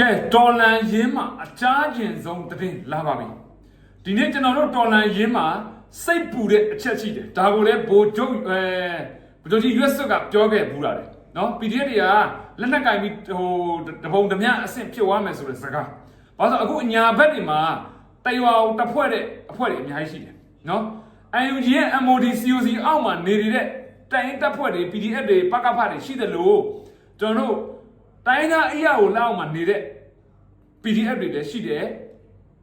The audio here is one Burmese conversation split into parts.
ကဲတော်လန်ရင်းမှာအကြကျင်ဆုံးသတင်းလာပါပြီဒီနေ့ကျွန်တော်တို့တော်လန်ရင်းမှာစိတ်ပူတဲ့အချက်ရှိတယ်ဒါကိုလည်းဘိုလ်ချုပ်အဲဘိုလ်ချုပ်ကြီးရွက်စွတ်ကပြောခဲ့ဘူးလားလေနော် PDF တွေကလက်နက်ကင်ပြီးဟိုတပုံတမျှအဆင့်ဖြစ်သွားမယ်ဆိုတဲ့စကားဘာလို့လဲအခုအညာဘက်တွေမှာတရွာတဖွဲ့တဲ့အဖွဲ့တွေအများကြီးရှိတယ်နော် IUG ရဲ့ MOD COC အောက်မှာနေနေတဲ့တိုင်းတပ်ဖွဲ့တွေ PDF တွေပကဖတွေရှိတယ်လို့ကျွန်တော်တို့ တိုင်းသားအရာကိုလောက်မှာနေတဲ့ PDF တွေလည်းရှိတယ်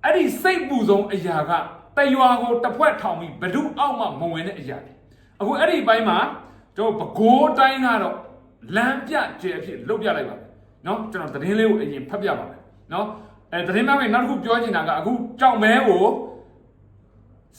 အဲ့ဒီစိတ်ပူဆုံးအရာကတရွာကိုတစ်ဖွဲ့ထောင်ပြီးဘဒုအောက်မှမဝင်တဲ့အရာတွေအခုအဲ့ဒီဘိုင်းမှာကျွန်တော်ပဲခူးတိုင်းကတော့လမ်းပြကျဲအဖြစ်လုတ်ပြလိုက်ပါမယ်เนาะကျွန်တော်သတင်းလေးကိုအရင်ဖတ်ပြပါမယ်เนาะအဲသတင်းမဲ့နောက်တစ်ခုပြောချင်တာကအခုကြောက်မဲကို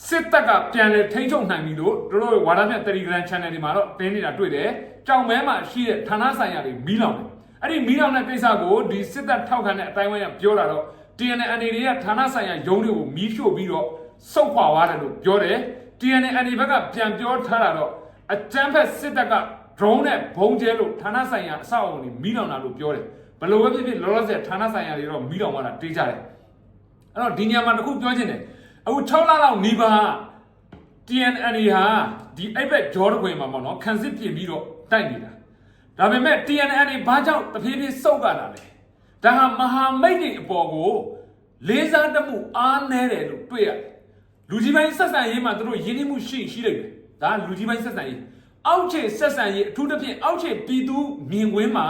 စစ်တပ်ကပြန်လဲထိန်းချုပ်နိုင်ပြီလို့တို့တို့ဝါဒမြတ် Telegram Channel တွေမှာတော့တင်းနေတာတွေ့တယ်ကြောက်မဲမှာရှိတဲ့ဌာနဆိုင်ရာတွေမီးလောင်တယ် အဲ့ဒီမီးလောင်တဲ့ကိစ္စကိုဒီစစ်တပ်ထောက်ခံတဲ့အတိုင်းဝိုင်းကပြောတာတော့ TNN အနေနဲ့ဌာနဆိုင်ရာယုံတွေကိုမီးရှို့ပြီးတော့စုပ်ခွာသွားတယ်လို့ပြောတယ် TNN အနေဘက်ကပြန်ပြောထားတာတော့အကြမ်းဖက်စစ်တပ်က drone နဲ့ဘုံကျဲလို့ဌာနဆိုင်ရာအဆောက်အအုံတွေမီးလောင်တာလို့ပြောတယ်ဘယ်လိုပဲဖြစ်ဖြစ်လောလောဆယ်ဌာနဆိုင်ရာတွေတော့မီးလောင်သွားတာတေးကြတယ်အဲ့တော့ဒီညမှာတစ်ခုပြောချင်တယ်အခု6လလောက်နီးပါး TNN ဟာဒီအိပ်ဘက်ဂျော်ဒခွင်မှာပေါ့နော်ခံစစ်ပြင်ပြီးတော့တိုက်နေတာ ဒါပေမဲ့ TNN ဘာကြောင့်တဖြည်းဖြည်းစုပ်ကြတာလဲဒါဟာမဟာမိတ်တွေအပေါ်ကိုလေးစားတမှုအားနည်းတယ်လို့တွေ့ရတယ်လူကြီးပိုင်းဆက်ဆံရေးမှာသူတို့ယဉ်ကျေးမှုရှိရှိလိမ့်မယ်ဒါလူကြီးပိုင်းဆက်ဆံရေးအောက်ခြေဆက်ဆံရေးအထူးသဖြင့်အောက်ခြေပြည်သူမြင်ကွင်းမှာ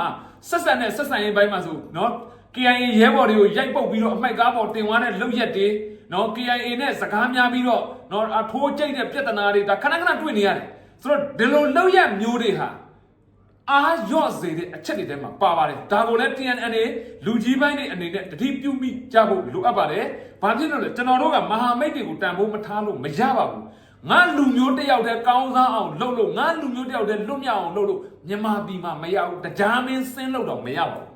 ဆက်ဆံတဲ့ဆက်ဆံရေးပိုင်းမှာဆိုနော် KIA ရဲဘော်တွေကိုရိုက်ပုတ်ပြီးတော့အမိုက်ကားပေါ်တင်သွားတဲ့လောက်ရက်တွေနော် KIA နဲ့စကားများပြီးတော့နော်အထိုးကျိတ်တဲ့ပြဿနာတွေဒါခဏခဏတွေ့နေရတယ်ဆိုတော့ဒီလိုလောက်ရက်မျိုးတွေဟာ အားရော့စေတဲ့အချက်တွေထဲမှာပါပါတယ်ဒါကိုလည်း TNN လူကြီးပိုင်းတွေအနေနဲ့တတိပြုမိကြဖို့လိုအပ်ပါတယ်ဘာဖြစ်လို့လဲကျွန်တော်တို့ကမဟာမိတ်တွေကိုတန်ဖိုးမထားလို့မရပါဘူးငါလူမျိုးတစ်ယောက်တည်းကောင်းစားအောင်လုပ်လို့ငါလူမျိုးတစ်ယောက်တည်းလွတ်မြောက်အောင်လုပ်လို့မြန်မာပြည်မှာမရဘူးတရားမင်းစင်းလို့တော့မရပါဘူး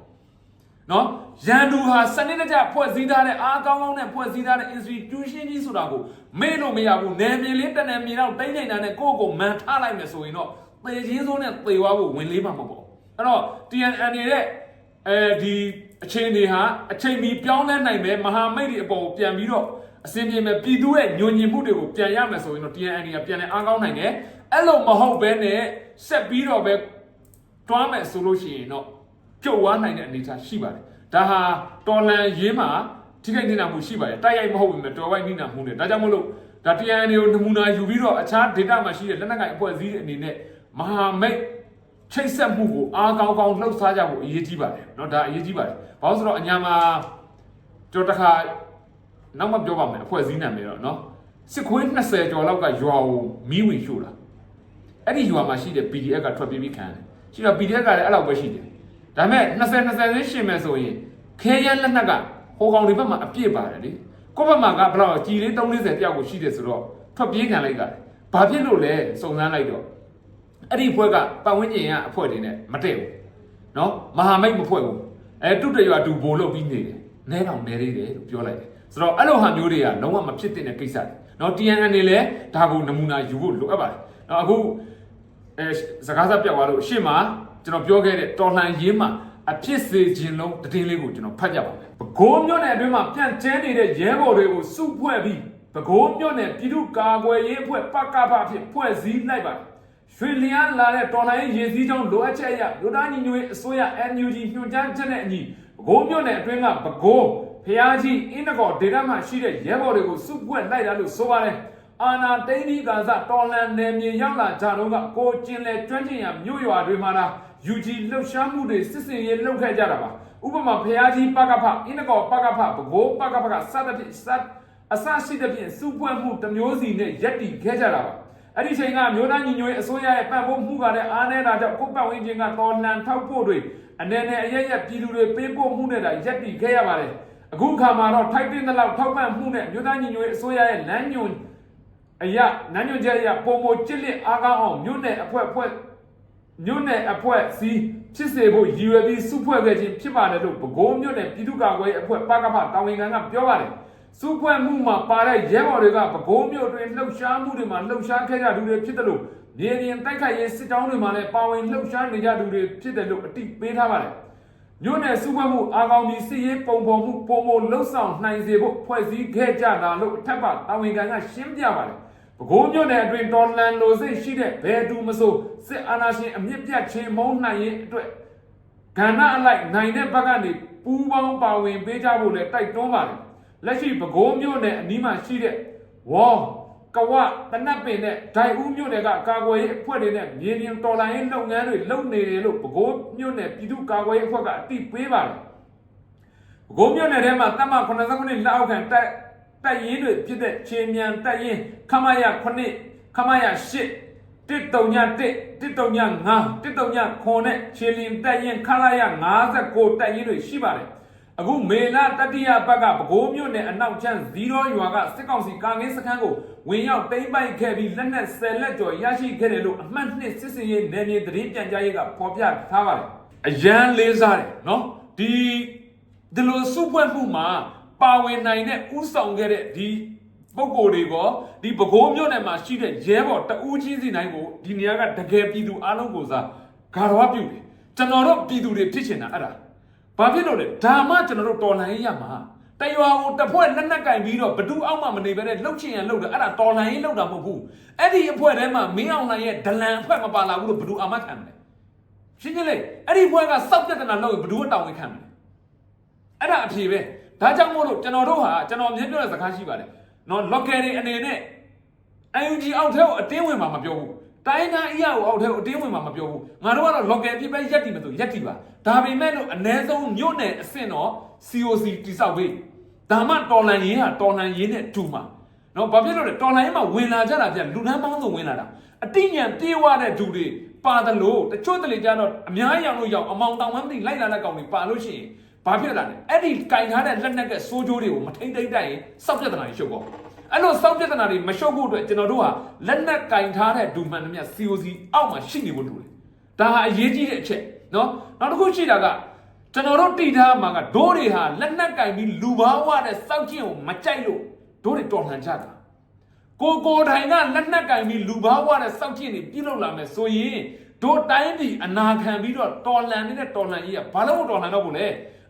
နော်ရန်သူဟာစနစ်တကျဖွဲ့စည်းထားတဲ့အားကောင်းကောင်းနဲ့ဖွဲ့စည်းထားတဲ့ institution ကြီးဆိုတာကိုမေ့လို့မရဘူးနယ်မြေလေးတနယ်မြေတော့တိမ့်နေတာနဲ့ကိုယ့်ကိုမန်ထားလိုက်မယ်ဆိုရင်တော့ သေချင်းစိုးနဲ့သေသွားဖို့ဝင်လေးမှာမဟုတ်ဘူးအဲ့တော့ TNN ရဲ့အဲဒီအချိန်တွေဟာအချိန်မီပြောင်းလဲနိုင်မယ်မဟာမိတ်တွေအပေါ်ကိုပြန်ပြီးတော့အစင်ပြေမယ်ပြည်သူရဲ့ညွညင်မှုတွေကိုပြန်ရမယ်ဆိုရင်တော့ TNN ကပြန်လဲအားကောင်းနိုင်တယ်အဲ့လိုမဟုတ်ဘဲနဲ့ဆက်ပြီးတော့ပဲတွားမယ်ဆိုလို့ရှိရင်တော့ပြုတ်ဝါနိုင်တဲ့အနေအထားရှိပါတယ်ဒါဟာတော်လန်ရေးမှာထိခိုက်နေတာမှုရှိပါတယ်တိုက်ရိုက်မဟုတ်ဘူးမဲ့တော်ဝိုက်နေတာမှုနဲ့ဒါကြောင့်မလို့ဒါ TNN ကိုနမူနာယူပြီးတော့အခြား data မှာရှိတဲ့လက်နက်ကိုင်အဖွဲ့အစည်းတွေအနေနဲ့ မဟာမိတ်ချိတ်ဆက်မှုကိုအားကောင်းကောင်းလှုပ်ရှားကြဖို့အရေးကြီးပါတယ်เนาะဒါအရေးကြီးပါတယ်ဘာလို့ဆိုတော့အညာမှာကျွန်တော်တခါနောက်မှပြောပါမယ်အဖွဲ့အစည်းနာမည်တော့เนาะစစ်ခွေး20ကျော်လောက်ကရွာကိုမီးဝင်ရှို့တာအဲ့ဒီရွာမှာရှိတဲ့ PDF ကထွက်ပြေးပြီးခံတယ်ရှိတော့ PDF ကလည်းအဲ့လောက်ပဲရှိတယ် ဒါပေမဲ့20 20လေးရှင်မယ်ဆိုရင်ခဲရန်လက်နက်ကဟိုကောင်တွေဘက်မှာအပြည့်ပါတယ်လေကိုယ့်ဘက်မှာကဘယ်တော့ကြီးလေး340တယောက်ကိုရှိတယ်ဆိုတော့ထွက်ပြေးခံလိုက်ကြတယ်ဘာဖြစ်လို့လဲစုံစမ်းလိုက်တော့ အဲ့ဒီအဖွဲ့ကပတ်ဝန်းကျင်ကအဖွဲ့တွေနဲ့မတည့်ဘူးနော်မဟာမိတ်မဖွဲ့ဘူးအဲတုတ်တရွာတူဘိုလ်လုပ်ပြီးနေတယ်နဲတောင်နဲသေးတယ်လို့ပြောလိုက်တယ်ဆိုတော့အဲ့လိုဟာမျိုးတွေကလုံးဝမဖြစ်သင့်တဲ့ကိစ္စတွေနော် TNN တွေလည်းဒါကိုနမူနာယူဖို့လိုအပ်ပါတယ်နော်အခုအဲစကားစပြောက်သွားလို့ရှေ့မှာကျွန်တော်ပြောခဲ့တဲ့တော်လှန်ရေးမှာအဖြစ်စေခြင်းလုံးတည်င်းလေးကိုကျွန်တော်ဖတ်ကြပါမယ်။ပဲခူးမြို့နယ်အတွင်းမှာပြန့်ကျဲနေတဲ့ရဲဘော်တွေကိုစုဖွဲ့ပြီးပဲခူးမြို့နယ်ပြည်သူ့ကာကွယ်ရေးအဖွဲ့ပကပအဖြစ်ဖွဲ့စည်းလိုက်ပါတယ်။ ရွှေလျန်းလာတဲ့တော်လှန်ရေးရည်စည်းကြောင်းလိုအပ်ချက်အရလူသားညီညွတ်ရေးအစိုးရ NUG ညွှန်ကြားချက်နဲ့အညီပဲခူးမြို့နယ်အတွင်းကပဲခူးဖျားကြီးအင်းတကောဒေတာမှာရှိတဲ့ရဲဘော်တွေကိုစုဖွဲ့လိုက်တာလို့ဆိုပါတယ်။အာနာတိန်ဒီကာစတော်လန်နယ်မြေရောက်လာကြတော့ကကိုကျင်လေကျွမ်းကျင်ရမြို့ရွာတွေမှာလား UG လှုပ်ရှားမှုတွေစစ်စင်ရေးလှုပ်ခဲ့ကြတာပါဥပမာဖျားကြီးပကဖအင်းတကောပကဖဘကိုးပကဖကစသဖြင့်စသအစရှိသဖြင့်စုဖွဲ့မှုတစ်မျိုးစီနဲ့ရက်တည်ခဲ့ကြတာပါ အဲ့ဒီချိန်ကမြို့သားညီညွတ်ရေးအစိုးရရဲ့ပံ့ပိုးမှုကလည်းအားနည်းတာကြောင့်ကိုပတ်ဝန်းကျင်ကတော်လန်ထောက်ဖို့တွေအနေနဲ့အရရက်ပြည်သူတွေပေးပို့မှုနဲ့တာရက်တည်ခဲ့ရပါတယ်အခုခါမှာတော့ထိုက်တဲ့လောက်ထောက်ပံ့မှုနဲ့မြို့သားညီညွတ်ရေးအစိုးရရဲ့လမ်းညွန်အရာနန်းညွန်ချက်အရာပုံမကြစ်လက်အားကောင်းအောင်မြို့နယ်အဖွဲ့ဖွဲ့မြို့နယ်အဖွဲ့စီးဖြစ်စေဖို့ရည်ရွယ်ပြီးစုဖွဲ့ခဲ့ခြင်းဖြစ်ပါတယ်လို့ပဲခူးမြို့နယ်ပြည်သူ့ကာကွယ်ရေးအဖွဲ့ပကဖတာဝန်ခံကပြောပါတယ် စုဖွဲ့မှုမှာပါတဲ့ရဲဘော်တွေကပဲခူးမြို့တွင်လှုပ်ရှားမှုတွေမှာလှုပ်ရှားခဲ့ကြသူတွေဖြစ်တယ်လို့မြေပြင်တိုက်ခိုက်ရေးစစ်တောင်းတွေမှာလည်းပါဝင်လှုပ်ရှားနေကြသူတွေဖြစ်တယ်လို့အတိပေးထားပါတယ်မြို့နယ်စုဖွဲ့မှုအာကောင်ဒီစစ်ရေးပုံဖော်မှုပုံမလှုပ်ဆောင်နိုင်စေဖို့ဖွဲ့စည်းခဲ့ကြတာလို့အထက်ပါတာဝန်ခံကရှင်းပြပါတယ်။ပဲခူးမြို့နယ်အတွင်းတော်လန်လိုစိတ်ရှိတဲ့ဘယ်သူမဆိုစစ်အာဏာရှင်အမြင့်ပြတ်ချင်းမုန်းနိုင်ရင်အတွက်ကဏ္ဍအလိုက်နိုင်တဲ့ဘက်ကနေပူးပေါင်းပါဝင်ပေးကြဖို့လည်းတိုက်တွန်းပါတယ်။ လက်ရှိပဲခူးမြို့နယ်အနီးမှာရှိတဲ့ဝေါ်ကဝတနတ်ပင်နဲ့ဒိုင်ဦးမြို့နယ်ကကာကွယ်ရေးအဖွဲ့တွေနဲ့မြေပြင်တော်လှန်ရေးလုပ်ငန်းတွေလုပ်နေတယ်လို့ပဲခူးမြို့နယ်ပြည်သူ့ကာကွယ်ရေးအဖွဲ့ကအသိပေးပါတယ်။ပဲခူးမြို့နယ်ထဲမှာတပ်မ89လက်အောက်ခံတပ်တပ်ရင်းတွေဖြစ်တဲ့ချင်းမြန်တပ်ရင်းခမရ9ခမရ8တစ်တုံည1တစ်တုံည9တစ်တုံည9နဲ့ချီလင်တပ်ရင်ခလာရ59တပ်ရင်တွေရှိပါတယ် အခုမေလာတတိယဘက်ကပဲခူးမြို့နယ်အနောက်ချမ်းဇီရောရွာကစစ်ကောင်စီကာငင်းစခန်းကိုဝင်ရောက်တိမ့်ပိုက်ခဲ့ပြီးလက်နက်10လက်ကျော်ရရှိခဲ့တယ်လို့အမှတ်နှစ်စစ်စင်ရေးနယ်မြေသတင်းပြန်ကြားရေးကဖော်ပြထားပါတယ်အရန်လေးစားတယ်နော်ဒီဒီလိုစုဖွဲ့မှုမှာပါဝင်နိုင်တဲ့ဥဆောင်ခဲ့တဲ့ဒီပုံကိုယ်တွေကဒီပဲခူးမြို့နယ်မှာရှိတဲ့ရဲဘော်တဦးချင်းစီတိုင်းကိုဒီနေရာကတကယ်ပြည်သူအားလုံးကိုစားဂါရဝပြုတယ်ကျွန်တော်တို့ပြည်သူတွေဖြစ်ချင်တာအဲ့ဒါ ဘာဖြစ်လို့လဲဒါမှကျွန်တော်တို့တော်လှန်ရေးရမှာတရွာကိုတစ်ဖွဲ့လက်နက်ကင်ပြီးတော့ဘသူအောက်မှမနေပဲနဲ့လှုပ်ချင်ရလှုပ်တယ်အဲ့ဒါတော်လှန်ရေးလှုပ်တာမဟုတ်ဘူးအဲ့ဒီအဖွဲ့ထဲမှာမင်းအောင်လှိုင်ရဲ့ဒလန်အဖွဲ့မပါလာဘူးလို့ဘသူအာမခံမလဲရှင်းရှင်းလေးအဲ့ဒီအဖွဲ့ကစောက်ပြဿနာလုပ်ရင်ဘသူကတောင်းဝင်ခံမလဲအဲ့ဒါအဖြေပဲဒါကြောင့်မို့လို့ကျွန်တော်တို့ဟာကျွန်တော်အမြင်ပြောတဲ့စကားရှိပါတယ်နော် local တွေအနေနဲ့ UNG အောက်ထဲကိုအတင်းဝင်မှာမပြောဘူး တိုင်းသားအရာကိုအောက်ထဲကိုအတင်းဝင်မှာမပြောဘူးငါတို့ကတော့ local ဖြစ်ပဲရက်တည်မလို့ရက်တည်ပါဒါပေမဲ့လို့အ ਨੇ ဆုံးမြို့နယ်အဆင့်တော့ COC တိဆောက်ပေးဒါမှတော်လန်ရေးဟာတော်လန်ရေးနဲ့တူမှာနော်ဘာဖြစ်လို့လဲတော်လန်ရေးမှာဝင်လာကြတာပြလူနှမ်းပေါင်းစုံဝင်လာတာအတိညာပြေးဝတဲ့သူတွေပါတယ်လို့တချို့တလေကြတော့အများကြီးအောင်လို့ရောက်အမောင်တောင်ဝမ်းမသိလိုက်လာတဲ့ကောင်တွေပါလို့ရှိရင်ဘာဖြစ်လာလဲအဲ့ဒီကင်ထားတဲ့လက်နက်ကစိုးကြိုးတွေကိုမထိမ့်သိမ့်တိုက်ရင်စောက်ပြဿနာတွေရှုပ်ပေါ့ အဲ့လိုစောက်ပြဿနာတွေမရှုပ်ဖို့အတွက်ကျွန်တော်တို့ဟာလက်နက်ကင်ထားတဲ့ဒူမှန်သမျှ COC အောက်မှာရှိနေဖို့တူတယ်ဒါဟာအရေးကြီးတဲ့အချက်နော်နောက်တစ်ခုရှိတာကကျွန်တော်တို့တည်ထားမှာကဒိုးတွေဟာလက်နက်ကင်ပြီးလူဘာဝတဲ့စောက်ချင်းကိုမကြိုက်လို့ဒိုးတွေတော်လှန်ကြတာကိုကိုတိုင်ကလက်နက်ကင်ပြီးလူဘာဝတဲ့စောက်ချင်းတွေပြုတ်လောက်လာမယ်ဆိုရင်တို့တိုင်းပြည်အနာခံပြီးတော့တော်လန်နေတဲ့တော်လန်ကြီးကဘာလို့မတော်လန်တော့ဘူးလဲ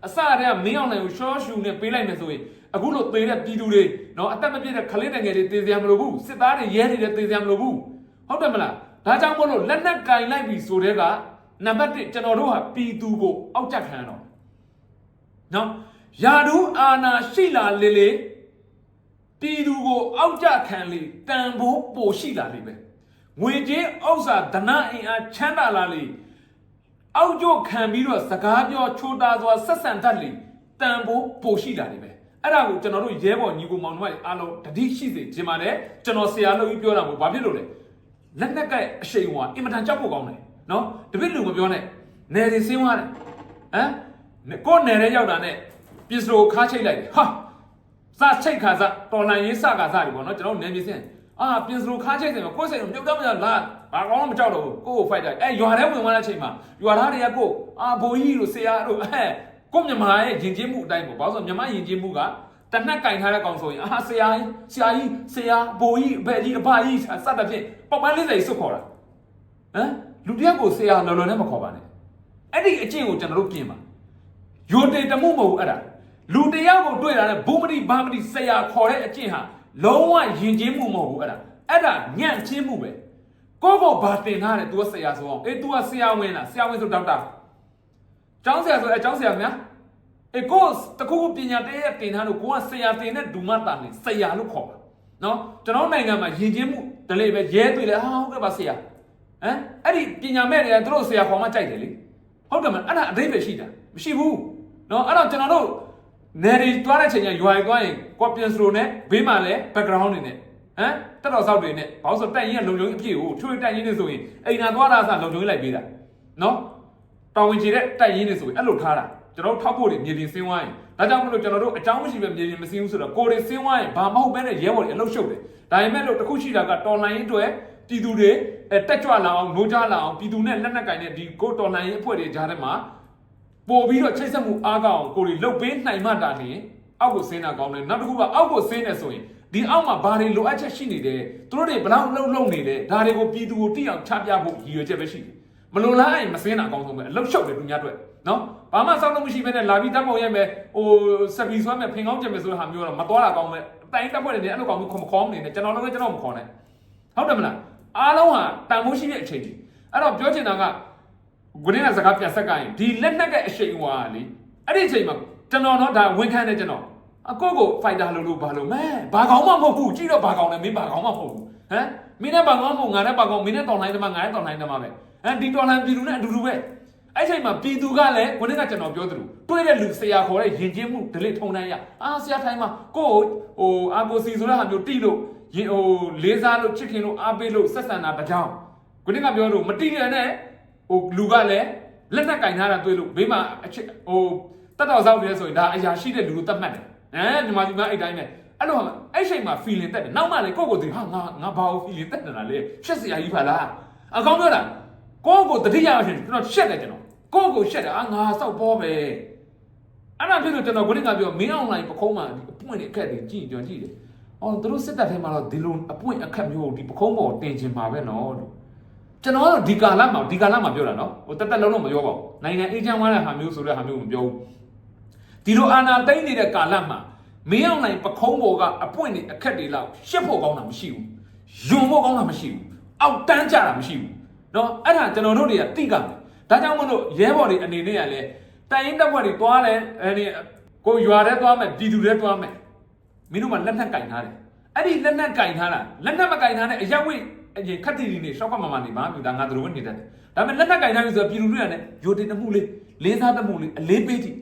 အစတည်းကမင်းအောင်နိုင်ကိုရှော့ရှူနဲ့ပေးလိုက်မယ်ဆိုရင် အခုလိုသေတဲ့ပြည်သူတွေနော်အသက်မပြည့်တဲ့ခလေးတငယ်တွေသေစရာမလိုဘူးစစ်သားတွေရဲတွေလည်းသေစရာမလိုဘူးဟုတ်တယ်မလားဒါကြောင့်မို့လို့လက်နက်ကင်လိုက်ပြီဆိုတဲ့ကနံပါတ်1ကျွန်တော်တို့ဟာပြည်သူကိုအောက်ကြခံရတော့နော်ယာဒူးအာနာရှိလာလေလေပြည်သူကိုအောက်ကြခံလေတန်ဖိုးပိုရှိလာလိမ့်မယ်ငွေကြေးဥစ္စာဓနအင်အားချမ်းသာလာလေအောက်ကျခံပြီးတော့စကားပြောချိုးတာစွာဆက်ဆံတတ်လေတန်ဖိုးပိုရှိလာလိမ့်မယ် အဲ့ဒါကိုကျွန်တော်တို့ရဲဘော်ညီကိုမောင်နှမတွေအားလုံးတတိရှိစေခြင်းပါတယ်ကျွန်တော်ဆရာလို့ပြောတာမို့ဘာဖြစ်လို့လဲလက်နက်ကအရှိန်ဟွာအင်မတန်ကြောက်ဖို့ကောင်းတယ်နော်တပည့်လူမပြောနဲ့နယ်တွေစင်းသွားတယ်ဟမ်ကိုယ်နယ်ထဲရောက်တာနဲ့ပစ္စတိုခါချိတ်လိုက်တယ်ဟာစချိတ်ခါစတော်လန်ရေးစကားစားတွေပေါ့နော်ကျွန်တော်နယ်မြေစင်အာပြင်စလိုခါချိတ်တယ်ကိုယ်စိတ်မြုပ်တော့မလားဘာကောင်းမှမကြောက်တော့ဘူးကိုကိုဖိုက်တယ်အဲရွာထဲဝင်သွားတဲ့အချိန်မှာရွာသားတွေကကိုအာဘိုးကြီးတို့ဆရာတို့အဲ ကိုမြမရဲ့ယဉ်ကျေးမှုအတိုင်းပေါ့ဘာလို့ဆိုမြမယဉ်ကျေးမှုကတနက်ကင်ထားတဲ့ကောင်ဆိုရင်အာဆရာကြီးဆရာကြီးဆရာဘိုးကြီးအဖေကြီးအဖကြီးစသဖြင့်ပေါက်ပန်းလေးစိတ်စွတ်ခေါ်တာဟမ်လူတယောက်ကိုဆရာလော်လော်နဲ့မခေါ်ပါနဲ့အဲ့ဒီအကျင့်ကိုကျွန်တော်တို့ပြင်ပါယိုတေတမှုမဟုတ်ဘူးအဲ့ဒါလူတယောက်ကိုတွေ့တာနဲ့ဘူမတိဘာမတိဆရာခေါ်တဲ့အကျင့်ဟာလုံးဝယဉ်ကျေးမှုမဟုတ်ဘူးအဲ့ဒါအဲ့ဒါညံ့ချင်းမှုပဲကိုယ့်ကိုဘာတင်ထားတယ် तू ကဆရာဆိုအောင်အေး तू ကဆရာဝင်လားဆရာဝင်ဆိုဒေါက်တာ ကျောင်းဆရာဆိုအဲကျောင်းဆရာခင်ဗျာအေးကိုတခုခုပညာတည်းရဲ့တင်ထားလို့ကိုကဆရာတင်တဲ့ဒူမတာနေဆရာလို့ခေါ်ပါနော်ကျွန်တော်နိုင်ငံမှာယဉ်ကျေးမှုဒလေပဲရဲတွေ့လေဟာဟုတ်ကဲ့ပါဆရာဟမ်အဲ့ဒီပညာမဲ့တွေကသူတို့ဆရာခေါ်မှကြိုက်တယ်လေဟုတ်တယ်မလားအဲ့ဒါအတိတ်ပဲရှိတာမရှိဘူးနော်အဲ့တော့ကျွန်တော်တို့နယ်တွေတွားတဲ့ချိန်ကျရွာတွေတွားရင်ကွာပြင်စလိုနဲ့ဘေးမှာလည်း background တွေနဲ့ဟမ်တက်တော်ဆောက်တွေနဲ့ဘာလို့ဆိုတက်ရင်ကလုံခြုံရေးအပြည့်ကိုချွေးတက်ရင်တွေဆိုရင်အိမ်နာသွားတာဆိုလုံခြုံရေးလိုက်ပေးတာနော် တော်ဝင်ချီတဲ့တက်ရင်တွေဆိုရင်အဲ့လိုထားတာကျွန်တော်တို့ထောက်ဖို့တွေမြေပြင်စင်းဝိုင်းဒါကြောင့်မလို့ကျွန်တော်တို့အကြောင်းမရှိပဲမြေပြင်မစင်းဘူးဆိုတော့ကိုယ်တွေစင်းဝိုင်းဘာမဟုတ်ဘဲနဲ့ရဲဘော်တွေအလုပ်ရှုပ်တယ်ဒါပေမဲ့လို့တခုရှိတာကတော်လိုင်းရင်တွေပြည်သူတွေအဲတက်ကြွလာအောင်နိုးကြလာအောင်ပြည်သူနဲ့လက်နက်ကင်တဲ့ဒီကိုတော်လိုင်းရင်အဖွဲ့တွေကြားထဲမှာပို့ပြီးတော့ချိတ်ဆက်မှုအားကောင်းကိုတွေလုတ်ပေးနိုင်မှတာနေအောက်ကိုဆင်းတာကောင်းတယ်နောက်တစ်ခုကအောက်ကိုဆင်းနေဆိုရင်ဒီအောက်မှာဘာတွေလိုအပ်ချက်ရှိနေတယ်သူတို့တွေဘလောက်လှုပ်လှုပ်နေတယ်ဒါတွေကိုပြည်သူကိုတိအောင်ချပြဖို့ရည်ရွယ်ချက်ပဲရှိတယ် မလိုလားရင်မဆင်းတာအကောင်းဆုံးပဲအလုတ်ရှုပ်တယ်သူများအတွက်နော်ဘာမှစောင့်လို့မရှိဘဲနဲ့လာပြီးတပ်ပုံရိုက်မယ်ဟိုစပီဆွဲမယ်ဖင်ကောင်းကျင်မယ်ဆိုတဲ့ဟာမျိုးတော့မတော်တာကောင်းမယ်တိုင်းတပ်ဖွဲ့တွေနဲ့အဲ့လိုကောင်မျိုးခေါ်မခေါ်မနေနဲ့ကျွန်တော်လည်းကျွန်တော်မခေါ်နဲ့ဟုတ်တယ်မလားအားလုံးဟာတန်ဖိုးရှိတဲ့အချိန်ကြီးအဲ့တော့ပြောချင်တာကဂုဏ်နဲ့စကားပြန်ဆက်ကရင်ဒီလက်နက်ရဲ့အရှိန်ဝါလေအဲ့ဒီအချိန်မှာကျွန်တော်တော့ဒါဝန်ခံတယ်ကျွန်တော်အကိုကိုဖိုက်တာလို့လို့ဘာလို့မဲဘာကောင်မှမဟုတ်ဘူးကြည့်တော့ဘာကောင်လဲမင်းဘာကောင်မှမဟုတ်ဘူးဟမ်မင်းနဲ့ဘာကောင်မဟုတ်ငါနဲ့ဘာကောင်မင်းနဲ့တော်နိုင်တယ်မှာငါနဲ့တော်နိုင်တယ်မှာပဲ ဟမ်ဒီတော်နိုင်ပြည်သူနဲ့အတူတူပဲအဲ့ချိန်မှာပြည်သူကလည်းခုနကကျွန်တော်ပြောသလိုတွေးတဲ့လူဆရာခေါ်တဲ့ယဉ်ကျေးမှုဒလိထုံတန်းရအာဆရာထိုင်မှာကိုဟိုအာကိုစီဆိုတဲ့ဟာမျိုးတိလို့ရင်ဟိုလေးစားလို့ချစ်ခင်လို့အားပေးလို့ဆက်ဆံတာတကြောင်ခုနကပြောလို့မတိရတဲ့ဟိုလူကလည်းလက်နက်ကင်ထားတာတွေ့လို့ဘေးမှာအချစ်ဟိုတက်တော်ဆောင်နေဆိုရင်ဒါအရာရှိတဲ့လူကိုတတ်မှတ်တယ်ဟမ်ဒီမှာဒီမှာအဲ့တိုင်းပဲအဲ့လိုအဲ့ချိန်မှာ feeling တက်တယ်နောက်မှလေကိုယ့်ကိုယ်တည်းဟာငါငါဘာလို့ feeling တက်နေတာလဲရှက်စရာကြီးပါလားအကောင်းပြောတာ ကိုယ့်ကိုယ်တတိယအရှင်ကျွန်တော်ရှက်တယ်ကျွန်တော်ကိုယ့်ကိုယ်ရှက်တယ်အာငါစောက်ပေါ်ပဲအဲ့ဒါဖြစ်လို့ကျွန်တော်ခုနကပြောမင်းအွန်လိုင်းပခုံးမှာဒီအပွင့်တွေအခက်တွေကြည့်ကြွကြည့်တယ်အော်သူတို့စစ်တပ်ထဲမှာတော့ဒီလိုအပွင့်အခက်မျိုးဒီပခုံးပေါ်တင်ချင်ပါပဲနော်လို့ကျွန်တော်ကတော့ဒီကာလမှာဒီကာလမှာပြောတာနော်ဟိုတက်တက်လုံးလုံးမပြောပါဘူးနိုင်ငံအေဂျင့်ဝါတဲ့ဟာမျိုးဆိုတဲ့ဟာမျိုးမပြောဘူးဒီလိုအာနာသိမ့်နေတဲ့ကာလမှာမင်းအောင်နိုင်ပခုံးပေါ်ကအပွင့်တွေအခက်တွေလောက်ရှက်ဖို့ကောင်းတာမရှိဘူးယွံဖို့ကောင်းတာမရှိဘူးအောက်တန်းကြတာမရှိဘူး နော်အဲ့ဒါကျွန်တော်တို့တွေကတိကမယ်ဒါကြောင့်မလို့ရဲဘော်တွေအနေနဲ့ကလည်းတိုင်ရင်တက်ဘွက်တွေတွားလဲအဲဒီကိုရွာထဲတွားမယ်ပြည်သူထဲတွားမယ်မင်းတို့မှလက်နက်ကင်ထားတယ်အဲ့ဒီလက်နက်ကင်ထားတာလက်နက်မကင်ထားတဲ့အရက်ဝိတ်အရင်ခက်တီတီနေရှောက်ခမမနေပါဘူးဒါငါတို့ဝင်နေတတ်တယ်ဒါပေမဲ့လက်နက်ကင်ထားပြီဆိုတော့ပြည်သူတွေကလည်းယိုတင်တမှုလေးလေးစားတမှုလေးအလေးပေးကြည့်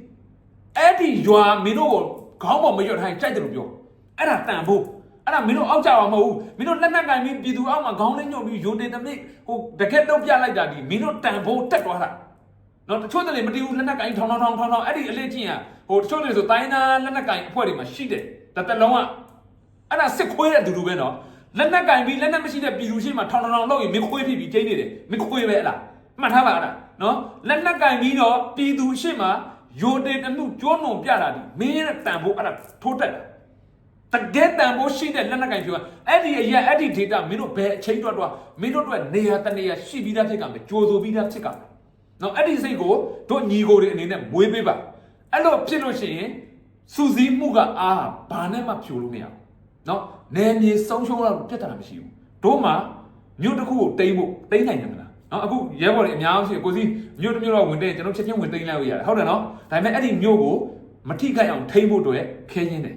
အဲ့ဒီရွာမင်းတို့ကိုခေါင်းပေါ်မရွတ်ထိုင်ကြိုက်တယ်လို့ပြောအဲ့ဒါတန်ဖို့ အဲ့ဒါမင်းတို့အောက်ကြပါမဟုတ်ဘူးမင်းတို့လက်နက်ကင်ပြီးပြည်သူအောက်မှာခေါင်းလေးညှို့ပြီးယိုတင်တမိဟိုတကက်တော့ပြလိုက်တာဒီမင်းတို့တန်ဖို့တက်သွားတာနော်တချို့တလေမတီးဘူးလက်နက်ကင်ထောင်းထောင်းထောင်းထောင်းထောင်းအဲ့ဒီအလေးချင်းอ่ะဟိုတချို့တလေဆိုတိုင်းသားလက်နက်ကင်အဖွဲ့တွေမှာရှိတယ်တတလုံးကအဲ့ဒါစစ်ခွေးတဲ့သူလူပဲနော်လက်နက်ကင်ပြီးလက်နက်မရှိတဲ့ပြည်သူရှိမှထောင်းထောင်းထောင်းလောက်ရင်မခွေးဖြစ်ပြီးကျင်းနေတယ်မခွေးပဲအဲ့လားမှတ်ထားပါအဲ့ဒါနော်လက်နက်ကင်ပြီးတော့ပြည်သူရှိမှယိုတေတမှုကျွန်းနုံပြတာဒီမင်းရဲ့တန်ဖို့အဲ့ဒါထိုးတက်တာ တကယ်တန်ဖို့ရှိတဲ့လက်နက်ကင်ပြောအဲ့ဒီအရက်အဲ့ဒီ data မင်းတို့ဘယ်အချိန်တော့တော့မင်းတို့အတွက်နေရာတနေရာရှိပြီးသားဖြစ်ကမယ်ကြိုးဆိုပြီးသားဖြစ်ကမယ်နော်အဲ့ဒီစိတ်ကိုတို့ညီကိုတွေအနေနဲ့မွေးပေးပါအဲ့လိုဖြစ်လို့ရှိရင်စူးစီးမှုကအာဘာနဲ့မှဖြိုလို့မရဘူးနော်နယ်မြေဆုံးရှုံးတော့ပြတ်တာမရှိဘူးတို့မှမြို့တစ်ခုကိုတိမ့်ဖို့တိမ့်နိုင်တယ်မလားနော်အခုရဲဘော်တွေအများကြီးကိုစီမြို့တစ်မြို့တော့ဝင်တဲ့ကျွန်တော်ချက်ချင်းဝင်တိမ့်လိုက်လို့ရတယ်ဟုတ်တယ်နော်ဒါပေမဲ့အဲ့ဒီမြို့ကိုမထိခိုက်အောင်ထိမ့်ဖို့အတွက်ခဲရင်းတယ်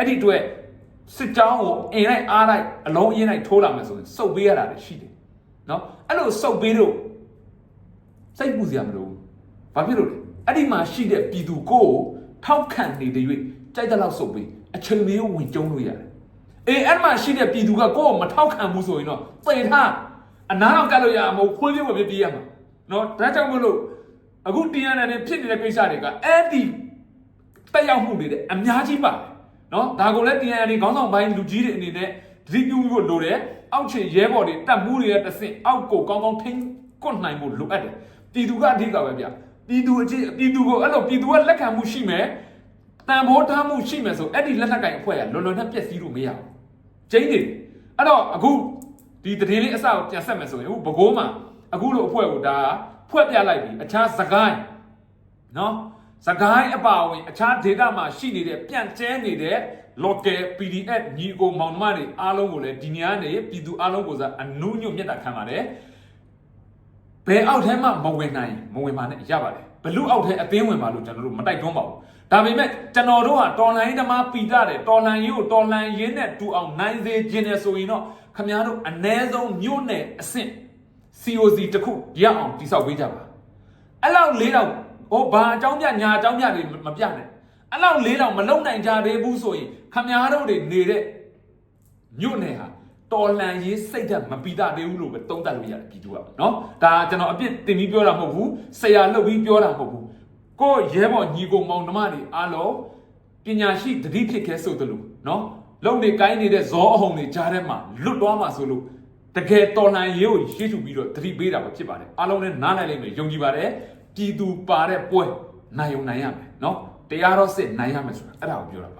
အဲ့ဒီအတွက်စစ်ကြောင်းကိုအင်လိုက်အားလိုက်အလုံးအင်းလိုက်ထိုးလာမယ်ဆိုရင်စုပ်ပေးရတာရှိတယ်နော်အဲ့လိုစုပ်ပေးလို့စိတ်ပူစရာမလိုဘူး။ဘာဖြစ်လို့လဲ။အဲ့ဒီမှာရှိတဲ့ပြည်သူကိုထောက်ခံနေတဲ့၍ကြိုက်တဲ့လောက်စုပ်ပြီးအချိန်လေးဝင်ကျုံလို့ရတယ်။အေးအဲ့ဒီမှာရှိတဲ့ပြည်သူကကိုယ့်ကိုမထောက်ခံဘူးဆိုရင်တော့သေထားအနာတော့ကတ်လို့ရမှာမဟုတ်ခွေးပြေးဝပြေးပြေးရမှာ။နော်ဒါကြောင့်မလို့အခုတရားနဲ့ဖြစ်နေတဲ့ကိစ္စတွေကအဲ့ဒီတက်ရောက်မှုတွေတဲ့အများကြီးပါတယ်။ နော်ဒါကိုလည်းတရားတွေခေါင်းဆောင်ပိုင်းလူကြီးတွေအနေနဲ့သတိပြုဖို့လိုတယ်။အောက်ခြေရဲဘော်တွေတပ်မှုတွေရဲ့တဆင့်အောက်ကိုကောင်းကောင်းထိန်းကွနိုင်ဖို့လိုအပ်တယ်။ပြည်သူကအဓိကပဲဗျ။ပြည်သူအချင်းပြည်သူကိုအဲ့လိုပြည်သူကလက်ခံမှုရှိမယ်။တန်ဖိုးထားမှုရှိမယ်ဆိုအဲ့ဒီလက်နက်ကင်အဖွဲ့ကလွန်လွန်နဲ့ပြက်စီးလို့မရဘူး။ကျင်းနေတယ်။အဲ့တော့အခုဒီတည်င်းလေးအစကိုပြန်ဆက်မယ်ဆိုရင်အခုဘကိုးမှာအခုလိုအဖွဲ့ကိုဒါဖွဲ့ပြလိုက်ပြီအခြားစကိုင်းနော် စကိုင်းအပါအဝင်အခြားဒေတာမှာရှိနေတဲ့ပြန့်ကျဲနေတဲ့ local PDF ညီကိုမောင်နှမတွေအားလုံးကိုလည်းဒီနေရာနေပြည်သူအားလုံးကိုစားအနုညွတ်မြတ်တာခံပါတယ်ဘယ်အောက်ထဲမှမဝင်နိုင်မဝင်ပါနဲ့ရပါတယ်ဘလူအောက်ထဲအသင်းဝင်ပါလို့ကျွန်တော်တို့မတိုက်တွန်းပါဘူးဒါပေမဲ့ကျွန်တော်တို့ဟာတော်လိုင်းသမားပီတာတယ်တော်လိုင်းရေးကိုတော်လိုင်းရင်းနဲ့တူအောင်နိုင်စေခြင်းနဲ့ဆိုရင်တော့ခမများတို့အ ਨੇ ဆုံးမြို့နယ်အဆင့် COC တစ်ခုရအောင်တိစောက်ပေးကြပါအဲ့လောက်၄တောင် ။ဟိုဘာအကြောင်းပြညာအကြောင်းပြတွေမပြနဲ့။အဲ့လောက်လေးလောက်မလုံနိုင်ကြသေးဘူးဆိုရင်ခမားတို့တွေနေတဲ့မြို့နယ်ဟာတော်လှန်ရေးစိတ်ဓာတ်မပီတာသေးဘူးလို့ပဲသုံးသပ်လို့ရတယ်ပြည်သူကနော်။ဒါကျွန်တော်အပြစ်တင်ပြီးပြောတာမဟုတ်ဘူး။ဆရာလှုပ်ပြီးပြောတာမဟုတ်ဘူး။ကိုရဲဘော်ညီကိုမောင်နှမတွေအားလုံးပညာရှိတတိဖြစ်ခဲဆိုသလိုနော်။လုံနေကိုင်းနေတဲ့ဇောအဟုန်တွေကြားထဲမှာလွတ်သွားမှဆိုလို့တကယ်တော်လှန်ရေးကိုရှေ့ထူပြီးတော့တတိပေးတာပဲဖြစ်ပါတယ်အားလုံးလည်းနားလည်လိမ့်မယ်ယုံကြည်ပါတယ် ပြည်သူပါတဲ့ပွဲနိုင်ုံနိုင်ရမယ်နော်တရားတော်စစ်နိုင်ရမယ်ဆိုတာအဲ့ဒါကိုပြောတာပါ